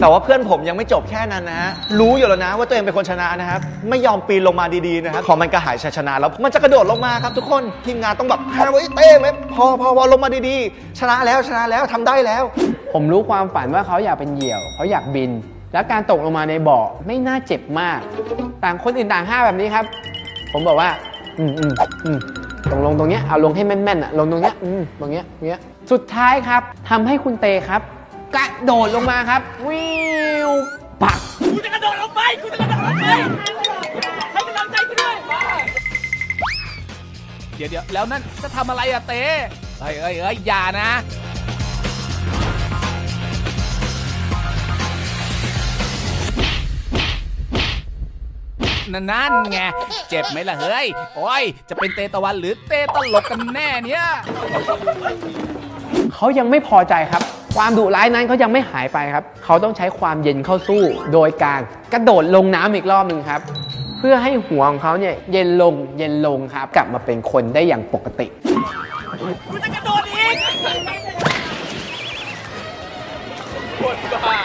แต่ว่าเพื่อนผมยังไม่จบแค่นั้นนะฮะ รู้อยู่แล้วนะว่าตัวเองเป็นคนชนะนะครับ ไม่ยอมปีนลงมาดีๆนะครับพอมันกระหายชัยชนะแล้ว มันจะกระโดดลงมาครับทุกคน ทีมงานต้องแบบห้าไว้ยเต้ไหมพอพอพอลงมาดีๆ ชนะแล้วชนะแล้วทำได้แล้ว ผมรู้ความฝันว่าเขาอยากเป็นเหยี่ยว เขาอยากบิน แล้วการตกลงมาในบ่อไม่น่าเจ็บมาก ต่างคนอื่นต่างห้าแบบนี้ครับ ผมบอกว่า อืมอืมอืมตรงลงตรงเนี้ยเอาลงให้แม่นๆอะลงตรงเนี้ยอืมตรงเนี้ยตรงเนี้ยสุดท้ายครับทำให้คุณเตครับ กระโดดลงมาครับวิวปักกูจะกระโดดลงไปกูจะกระโดดลงไปให้กำลังใจกูด้วยมาเดี๋ยวเดี๋ยวแล้วนั่นจะทำอะไรอะเต้เอ้ยเอ้ยเอ้ยอย่านะนั่นนั่นไงเจ็บไหมล่ะเฮ้ย โอ้ย จะเป็นเตตะวันหรือเตตลกกันแน่เนี่ย เขายังไม่พอใจครับ ความดุร้ายนั้นเขายังไม่หายไปครับ เขาต้องใช้ความเย็นเข้าสู้ โดยการกระโดดลงน้ำอีกรอบหนึ่งครับ เพื่อให้หัวของเขาเนี่ยเย็นลงเย็นลงครับ กลับมาเป็นคนได้อย่างปกติกูจะกระโดดอีกคนบ้า